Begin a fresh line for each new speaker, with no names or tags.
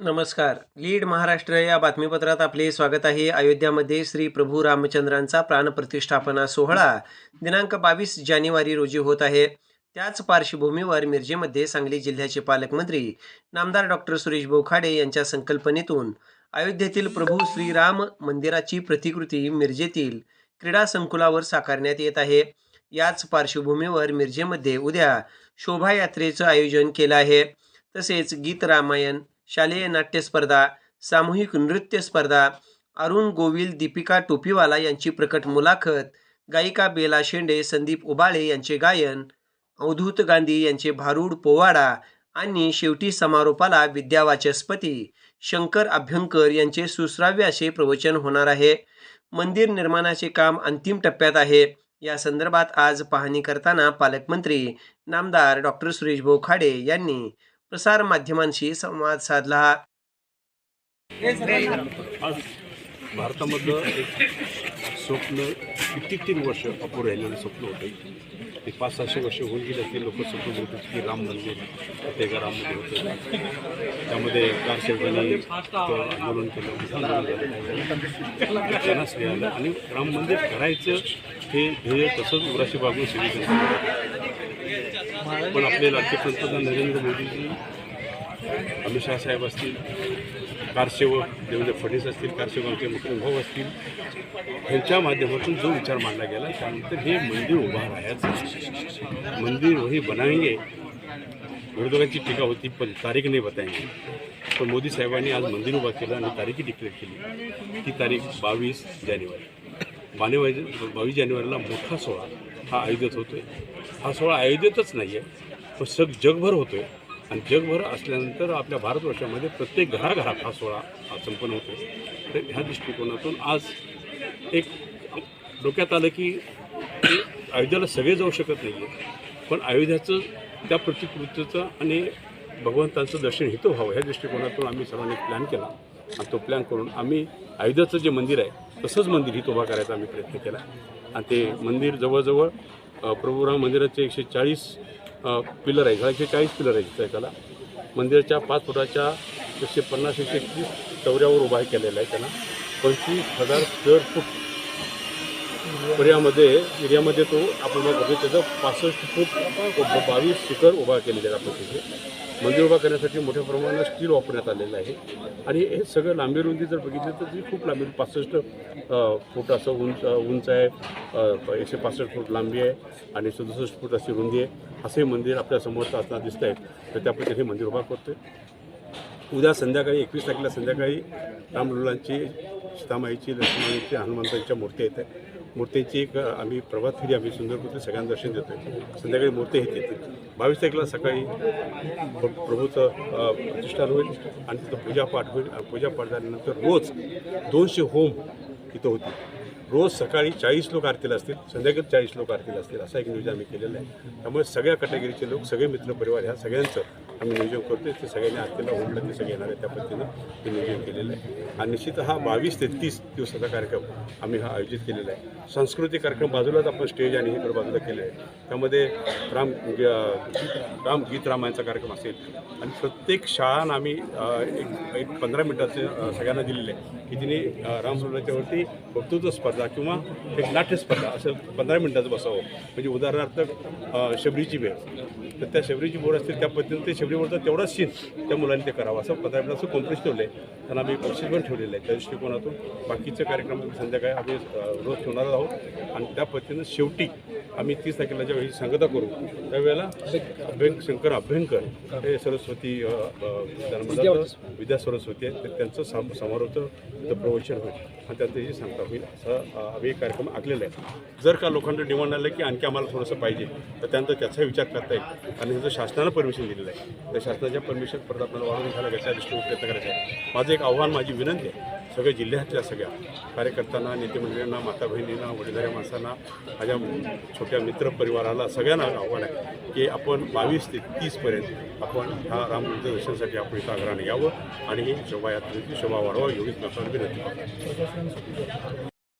नमस्कार. लीड महाराष्ट्र या बातमीपत्रात आपले स्वागत आहे. अयोध्यामध्ये श्री प्रभू रामचंद्रांचा प्राणप्रतिष्ठापना सोहळा दिनांक बावीस जानेवारी रोजी होत आहे. त्याच पार्श्वभूमीवर मिरजेमध्ये सांगली जिल्ह्याचे पालकमंत्री नामदार डॉक्टर सुरेश बोखाडे यांच्या संकल्पनेतून अयोध्येतील प्रभू श्रीराम मंदिराची प्रतिकृती मिरजेतील क्रीडा संकुलावर साकारण्यात येत आहे. याच पार्श्वभूमीवर मिरजेमध्ये उद्या शोभायात्रेचं आयोजन केलं आहे. तसेच गीत रामायण शालेय नाट्यस्पर्धा सामूहिक नृत्य स्पर्धा अरुण गोविल दीपिका टोपीवाला यांची प्रकट मुलाखत गायिका बेला शेंडे संदीप उबाळे यांचे गायन अवधूत गांधी यांचे भारूड पोवाडा आणि शेवटी समारोपाला विद्यावाचस्पती शंकर अभ्यंकर यांचे सुश्राव्य असे प्रवचन होणार आहे. मंदिर निर्माणाचे काम अंतिम टप्प्यात आहे. या संदर्भात आज पाहणी करताना पालकमंत्री नामदार डॉक्टर सुरेश भाऊ खाडे यांनी प्रसार माध्यमांशी संवाद साधला.
भारतामधलं एक स्वप्न तीन वर्ष अपुर राहिलेलं स्वप्न होतं. ते पाच सहाशे वर्ष होऊन गेले ते लोक स्वप्न होते की राम मंदिर प्रत्येका राम मंदिर होतं. त्यामध्ये कारसेवकांनी आंदोलन केलं त्यांनाच आणि राम मंदिर करायचं हे ध्येय तसंच उराशी बाबू सगळी पण आपले लाडके पंतप्रधान नरेंद्र मोदीजी अमित शहा साहेब असतील कारसेवक देवेंद्र फडणवीस असतील कारसेवकांचे मुख्य भाऊ असतील ह्यांच्या माध्यमातून जो विचार मांडला गेला त्यानंतर हे मंदिर उभा राहायचं. मंदिर वही बनाएंगे. विरोधकांची टीका होती पण तारीख नाही बताएंगे. पण मोदी साहेबांनी आज मंदिर उभा केलं आणि तारीखही डिक्लेअर केली. ती तारीख बावीस जानेवारी. बानेवारी बावीस जानेवारीला मोठा सोहळा हा आयोजित होतोय. हा सोहळा आयोजितच नाही आहे पण सग जगभर आहे आणि जगभर असल्यानंतर आपल्या भारतवर्षामध्ये प्रत्येक घराघरात हा सोहळा हा संपन्न होतो तर ह्या दृष्टिकोनातून आज एक डोक्यात आलं की अयोध्याला सगळे जाऊ शकत नाही आहे पण अयोध्याचं त्या प्रतिकृतीचं आणि भगवंतांचं दर्शन हितं व्हावं ह्या दृष्टिकोनातून आम्ही सर्वांनी प्लॅन केला. आणि तो प्लॅन करून आम्ही अयोध्याचं जे मंदिर आहे तसंच मंदिर हित उभा करायचा आम्ही प्रयत्न केला. आणि ते मंदिर जवळजवळ प्रभुराम मंदिराचे एकशे चाळीस पिलर आहे एकशे चाळीस पिलर आहे त्याला मंदिराच्या पाच फुटाच्या एकशे पन्नास एकशे तीस चौऱ्यावर उभा केलेला आहे त्याला. पंचवीस हजार स्क्वेअर फूट एरियामध्ये एरियामध्ये तो आपण बघतो त्याचं पासष्ट फूट बावीस शिखर उभा केलेले आहेत आपण तिथे. मंदिर उभा करण्यासाठी मोठ्या प्रमाणात स्टील वापरण्यात आलेलं आहे. आणि हे सगळं लांबी रुंदी जर बघितलं तर ती खूप लांबी पासष्ट फूट असं उंच उंच आहे. एकशे पासष्ट फूट लांबी आहे आणि सदुसष्ट फूट अशी रुंदी आहे. असं हे मंदिर आपल्यासमोर असताना दिसत आहे तर त्या आपण हे मंदिर उभा करतो उद्या संध्याकाळी एकवीस तारखेला संध्याकाळी रामलुलांची सीतामाईची लक्ष्मणाची हनुमंतांच्या मूर्ती येतात मूर्तींची एक आम्ही प्रभात फेरी आम्ही सुंदरपूरती सगळ्यांना दर्शन देतो संध्याकाळी मूर्ती हे येते बावीस तारखेला सकाळी प्रभूचं प्रतिष्ठान होईल आणि तिथं पूजापाठ होईल. आणि पूजापाठ झाल्यानंतर रोज दोनशे होम तिथं होती रोज सकाळी चाळीस लोक आरतीला असतील संध्याकाळी चाळीस लोक आरतीला असतील असा एक नियोजन आम्ही केलेलं आहे. त्यामुळे सगळ्या कॅटेगरीचे लोक सगळे मित्रपरिवार ह्या सगळ्यांचं आम्ही नियोजन करतो ते सगळ्यांनी आत्तेला होमला ते सगळे येणार आहे त्या पद्धतीनं ते नियोजन केलेलं आहे. आणि निश्चित हा बावीस ते तीस दिवसाचा कार्यक्रम आम्ही हा आयोजित केलेला आहे. सांस्कृतिक कार्यक्रम बाजूलाच आपण स्टेज आणि हे बाजूला केलं आहे. त्यामध्ये राम गीत राम गीत रामायणचा कार्यक्रम असेल. आणि प्रत्येक शाळांना आम्ही एक एक पंधरा मिनटाचे सगळ्यांना दिलेले आहे की तिने अ, रामसुलाच्यावरती वक्तृत्व स्पर्धा किंवा एक नाट्यस्पर्धा असं पंधरा मिनटाचं बसावं. म्हणजे उदाहरणार्थ शबरीची वेळ. तर त्या शबरीची बोर्ड असतील त्या पद्धतीने ते शबरी बोर्डचा तेवढाच सीन त्या मुलांनी ते करावं. असं पंधरा असं कॉम्प्रेस ठेवलं आहे त्यांना आम्ही बक्षीस पण ठेवलेलं आहे. त्या दृष्टिकोनातून बाकीचे कार्यक्रम संध्याकाळी आम्ही रोज ठेवणार आहोत. आणि त्या पद्धतीनं शेवटी आम्ही तीस तारखेला ज्यावेळी सांगता करू त्यावेळेला अभ्यंक शंकर अभ्यंकर हे सरस्वती अ, विद्या सरस्वती आहे. तर त्यांचं साम समारोहचं प्रवचन होईल. आणि त्यांचं त्याची सांगता होईल असं आम्ही कार्यक्रम आखलेला आहे. जर का लोकांना डिमांड आलं की आणखी आम्हाला थोडंसं पाहिजे तर त्यानंतर त्याचा विचार करता येईल. आणि ह्याचं शासनानं परमिशन दिलेलं आहे. त्या शासनाच्या परमिशन परत आपल्याला वाढवून घ्यायला घ्यायचा दृष्टीने प्रयत्न करायचा आहे माझं एक आव्हान माझी विनंती आहे सगळ्या जिल्ह्यातल्या सगळ्या कार्यकर्त्यांना नेतेमंडळींना माता बहिणींना वडीलधाऱ्या माणसांना माझ्या छोट्या मित्र परिवाराला सगळ्यांना आव्हान आहे की आपण बावीस ते तीसपर्यंत आपण हा राममंदिर दर्शनासाठी आपण इथं आग्रहाने यावं आणि ही शोभायात्रेची शोभा वाढवा एवढीच माझ्या विनंती